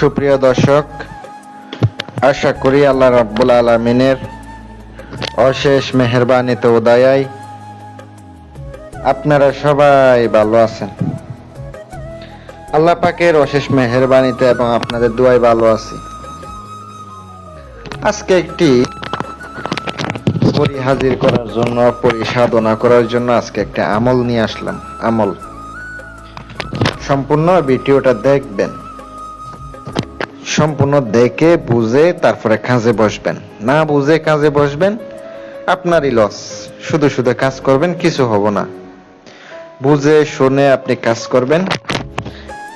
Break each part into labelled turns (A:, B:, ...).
A: সুপ্রিয় দর্শক, আশা করি আল্লাহ রাব্বুল আলমিনের অশেষ মেহরবানিতে উদয়ায় আপনারা সবাই ভালো আছেন। আল্লাহ পাকের অশেষ মেহরবানিতে এবং আপনাদের দুয়াই ভালো আছি। আজকে একটি পরি হাজির করার জন্য, পরিসাধনা করার জন্য আজকে একটা আমল নিয়ে আসলাম। আমল। সম্পূর্ণ ভিডিওটা দেখবেন। সম্পূর্ণ দেখে, বুঝে, তারপরে কাজে বসবেন। না বুঝে কাজে বসবেন, আপনারই লস শুধু শুধু কাজ করবেন, কিছু হব না। বুঝে, শুনে আপনি কাজ করবেন।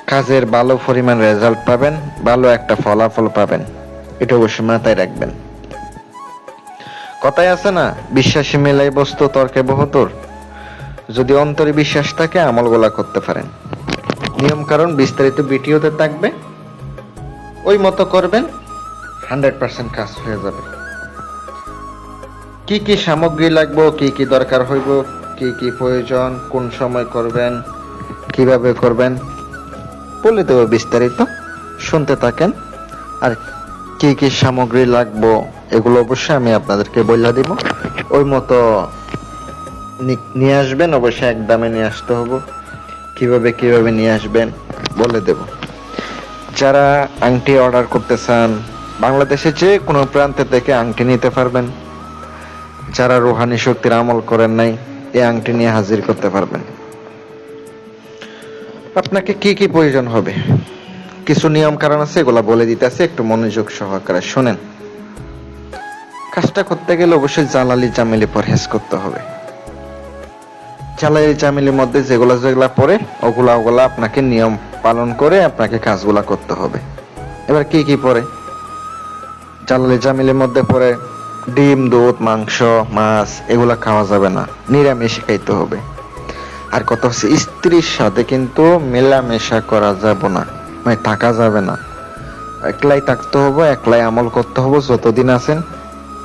A: কাজের ভালো পরিমাণ রেজাল্ট পাবেন, ভালো একটা ফলাফল পাবেন। এটা অবশ্যই মাথায় রাখবেন। কথায় আছে না, বিশ্বাসী মেলাই বস্তু, তর্কে বহুতর। যদি অন্তরে বিশ্বাস থাকে, আমলগুলা করতে পারেন। নিয়ম কারণ বিস্তারিত ভিডিওতে থাকবে। ওই মতো করবেন হান্ড্রেড পার্সেন্ট কাজ হয়ে যাবে। কি কি সামগ্রী লাগবে, কি কি দরকার হইব, কি কি প্রয়োজন, কোন সময় করবেন, কীভাবে করবেন, বলে দেবো বিস্তারিত। শুনতে থাকেন। আর কি কি সামগ্রী লাগবো, এগুলো অবশ্যই আমি আপনাদেরকে বলে দিব। ওই মতো নিয়ে আসবেন, অবশ্যই এক দামে নিয়ে আসতে হব। কীভাবে কীভাবে নিয়ে আসবেন, বলে দেব। যারা আংটি অর্ডার করতে চান বাংলাদেশে যে কোনো প্রান্তে থেকে আংটি নিতে পারবেন। যারা রোহানি শক্তির আমল করেন নাই, এই আংটি নিয়ে হাজির করতে পারবেন। আপনাকে কি কি প্রয়োজন হবে? কিছু নিয়ম কারণ আছে, এগুলা বলে দিতেছে একটু মনোযোগ সহকারে শোনেন। কাজটা করতে গেলে অবশ্যই জালালি জামিলি পরহেজ করতে হবে। জালালি জামিলির মধ্যে যেগুলা যেগুলা পড়ে ওগুলা ওগুলা আপনাকে নিয়ম পালন করে আপনাকে কাজগুলা করতে হবে। এবার কি কি পরে? জালালি জামিলের মধ্যে পরে ডিম, দুধ, মাংস, মাছ, এগুলা খাওয়া যাবে না। নিরামিষ খাইতে হবে। আর কত হচ্ছে? স্ত্রীর সাথে কিন্তু মেলামেশা করা যাবে না। মানে থাকা যাবে না। একলাই থাকতে হবে, একলাই আমল করতে হবে, যতদিন আছেন।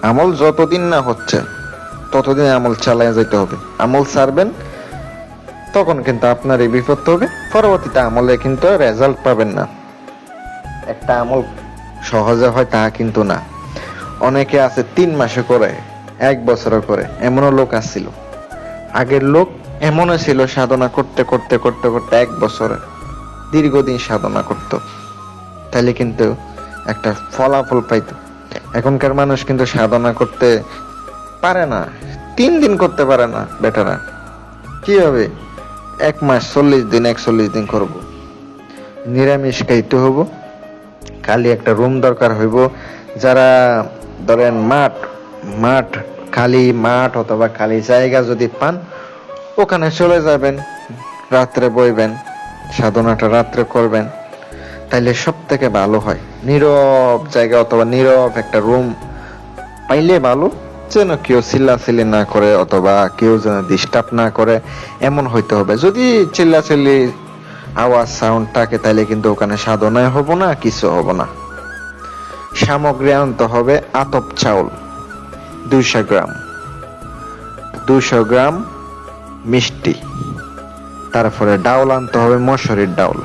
A: আমল যতদিন না হচ্ছে, ততদিন আমল চালিয়ে যেতে হবে। আমল ছাড়বেন তখন কিন্তু আপনার এই বিপদ হবে পরবর্তীতে আমলে কিন্তু রেজাল্ট পাবেন না। একটা আমল সহজে হয় তা কিন্তু না। অনেকে আছে তিন মাসে করে, এক বছরে করে, এমনও লোক আসছিল। আগের লোক এমনও ছিল সাধনা করতে করতে করতে করতে এক বছরে দীর্ঘদিন সাধনা করত। তাহলে কিন্তু একটা ফলাফল পাইতো। এখনকার মানুষ কিন্তু সাধনা করতে পারে না, তিন দিন করতে পারে না বেটারা। কি হবে? এক মাস চল্লিশ দিন, একচল্লিশ দিন করব। নিরামিষ খাইতে হব খালি একটা রুম দরকার হইব। যারা ধরেন মাঠ মাঠ খালি মাঠ অথবা খালি জায়গা যদি পান, ওখানে চলে যাবেন, রাত্রে বইবেন, সাধনাটা রাত্রে করবেন। তাইলে সব থেকে ভালো হয়। নীরব জায়গা অথবা নীরব একটা রুম পাইলে ভালো। যেন কেউ চিল্লাচিল্লি না করে অথবা কেউ যেন ডিস্টার্ব না করে, এমন হইতে হবে। যদি চিল্লাচিল্লি আওয়াজ সাউন্ড থাকে তাহলে কিন্তু ওখানে সাধনায় হব না, কিছু হব না। সামগ্রী আনতে হবে আতপ চাউল, দুইশো গ্রাম। দুইশো গ্রাম মিষ্টি। তারপরে ডাউল আনতে হবে মসুরির ডাউল,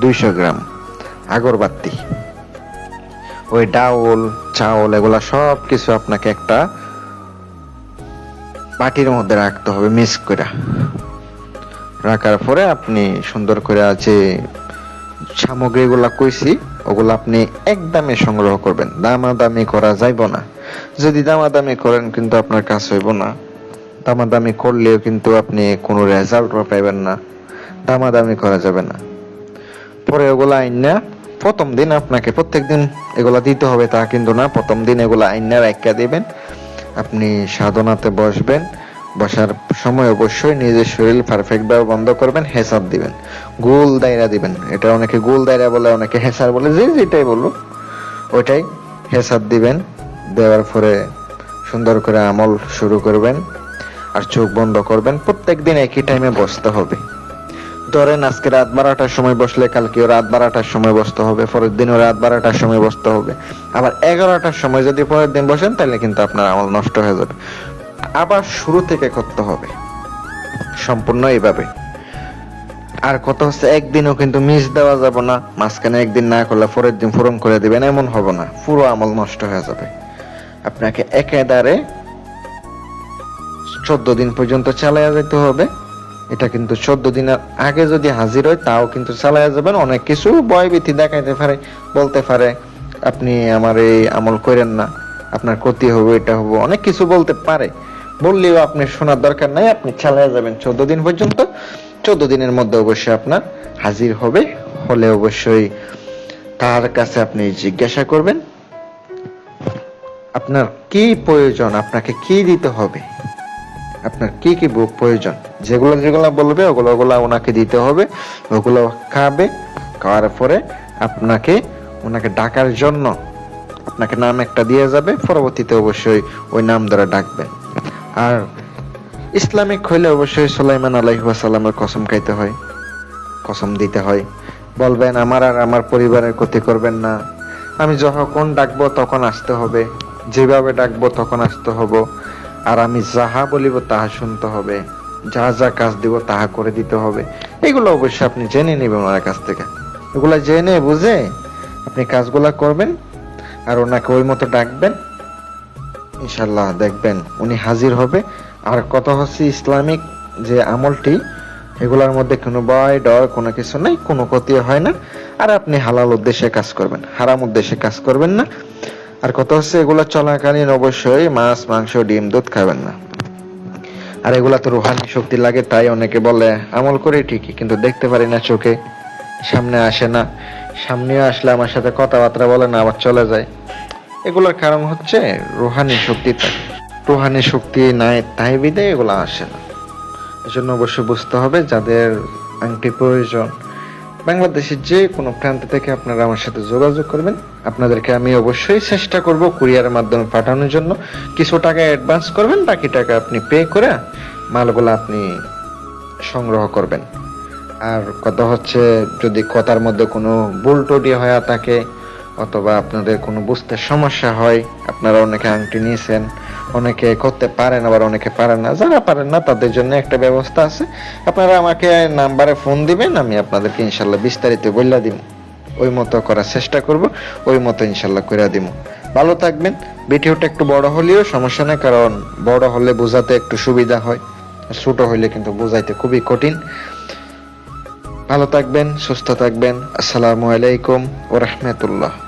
A: দুইশো গ্রাম আগরবাতি। ওই ডাউল, চাউল, এগুলা সব কিছু আপনাকে একটা বাটির মধ্যে রাখতে হবে, মিক্স করে। রাখার পরে আপনি সুন্দর করে যে সামগ্রীগুলা কইছি, ওগুলো আপনি একদমে সংগ্রহ করবেন। দামাদামি করা যাইব না। যদি দামাদামি করেন কিন্তু আপনার কাজ হইব না। দামাদামি করলেও কিন্তু আপনি কোনো রেজাল্ট পাইবেন না। দামাদামি করা যাবে না। পরে ওগুলো আইন না প্রথম দিন আপনাকে প্রত্যেক দিন এগুলা দিতে হবে, তা কিন্তু না। প্রথম দিন এগুলো আইনার একটা দিবেন। আপনি সাধনাতে বসবেন, বসার সময় অবশ্যই নিজের শরীর পারফেক্ট ভাবে বন্ধ করবেন, হেসাব দিবেন। গোল দায়রা দিবেন। এটা অনেকে গোল দায়রা বলে, অনেকে হেসার বলে, যে যেটাই বলল ওইটাই হেসাব দিবেন। দেওয়ার পরে সুন্দর করে আমল শুরু করবেন আর চোখ বন্ধ করবেন। প্রত্যেক দিন একই টাইমে বসতে হবে। ধরেন, আজকে রাত বারোটার সময় বসলে কালকেও রাত বারোটার সময় বসতে হবে, পরের দিনও রাত বারোটার সময় বসতে হবে। আবার এগারোটার সময় যদি পরের দিন বসেন তাহলে কিন্তু আপনার আমল নষ্ট হয়ে যাবে। আবার শুরু থেকে করতে হবে, সম্পূর্ণ এইভাবে। আর কত হচ্ছে, একদিনও কিন্তু মিস দেওয়া যাবে না, মাঝখানে একদিন না করলে পরের দিন পূরণ করে দিবেন, এমন হবে না, পুরো আমল নষ্ট হয়ে যাবে। আপনাকে একেবারে চোদ্দ দিন পর্যন্ত চালাইয়া যেতে হবে এটা কিন্তু চোদ্দ দিনের আগে যদি হাজির হয়, তাও কিন্তু চালাইয়া যাবেন। অনেক কিছু ভয়ভীতি দেখাইতে পারে, বলতে পারে, আপনি আমার এই আমল করেন না, আপনার ক্ষতি হবে, এটা হবে। অনেক কিছু বলতে পারে। বললেও আপনি শোনার দরকার নাই, আপনি চালাইয়া যাবেন। চোদ্দ দিন পর্যন্ত, চোদ্দ দিনের মধ্যে অবশ্যই আপনার হাজির হবে। হলে অবশ্যই তার কাছে আপনি জিজ্ঞাসা করবেন, আপনার কি প্রয়োজন? আপনাকে কি দিতে হবে? আপনার কি কি বুক প্রয়োজন? যেগুলো যেগুলো বলবে, ওগুলো ওগুলো ওনাকে দিতে হবে, ওগুলো খাবে, খাওয়ার পরে আপনাকে, ওনাকে ডাকার জন্য আপনাকে নাম একটা দিয়ে যাবে, পরবর্তীতে অবশ্যই ওই নাম দ্বারা ডাকবেন আর ইসলামিক হইলে অবশ্যই সুলাইমান আলাইহাসাল্লামের কসম খাইতে হয়, কসম দিতে হয়। বলবেন, আমার আর আমার পরিবারের ক্ষতি করবেন না। আমি যখন ডাকবো তখন আসতে হবে, যেভাবে ডাকবো তখন আসতে হবে। আর আমি যাহা বলিব তাহা শুনতে হবে। যা যা কাজ দিব তাহা করে দিতে হবে। এগুলো অবশ্যই আপনি জেনে নেবেন ওনার কাছ থেকে। এগুলা জেনে বুঝে আপনি কাজগুলা করবেন আর ওনাকে ওই মতো ডাকবেন। ইনশাল্লাহ দেখবেন উনি হাজির হবে। আর কথা হচ্ছে ইসলামিক যে আমলটি, এগুলোর মধ্যে কোনো ভয়, ডর কোনো কিছু নাই, কোনো ক্ষতি হয় না। আর আপনি হালাল উদ্দেশ্যে কাজ করবেন, হারাম উদ্দেশ্যে কাজ করবেন না। আর কথা হচ্ছে এগুলো চলাকালীন অবশ্যই মাছ, মাংস, ডিম, দুধ খাবেন না। আর এগুলা তো রুহানি শক্তি লাগে, তাই অনেকে বলে, আমল করে ঠিকই, কিন্তু দেখতে পারি না চোখে। সামনে আসে না। সামনে আসলে আমার সাথে কথাবার্তা বলে না, আবার চলে যায়। এগুলোর কারণ হচ্ছে রুহানি শক্তি থাকে রুহানি শক্তি নাই, তাই বিদে এগুলো আসে না। এজন্য অবশ্যই বুঝতে হবে যাদের আংটি প্রয়োজন। বাংলাদেশের যে কোনো প্রান্ত থেকে আপনারা আমার সাথে যোগাযোগ করবেন। আপনাদেরকে আমি অবশ্যই চেষ্টা করব কুরিয়ারের মাধ্যমে পাঠানোর জন্য। কিছু টাকা অ্যাডভান্স করবেন, বাকি টাকা আপনি পে করে মালগুলো আপনি সংগ্রহ করবেন। আর কথা হচ্ছে, যদি কথার মধ্যে কোনো ভুল টুটি হয়ে থাকে অথবা আপনাদের কোনো বুঝতে সমস্যা হয় আপনারা অনেকে আংটি নিয়েছেন অনেকে করতে পারেন, আবার অনেকে পারেন না। যারা পারেন না, তাদের জন্য একটা ব্যবস্থা আছে। আপনারা আমাকে নাম্বারে ফোন দিবেন, আমি আপনাদেরকে ইনশাল্লাহ বিস্তারিত বললা দিব ওই মতো করার চেষ্টা করব, ওই মতো ইনশাল্লাহ করে দিব ভালো থাকবেন। ভিডিওটা একটু বড় হলেও সমস্যা নেই, কারণ বড় হলে বোঝাতে একটু সুবিধা হয় ছোট হইলে কিন্তু বোঝাইতে খুবই কঠিন। ভালো থাকবেন, সুস্থ থাকবেন। আসসালামু আলাইকুম ও রহমতুল্লাহ।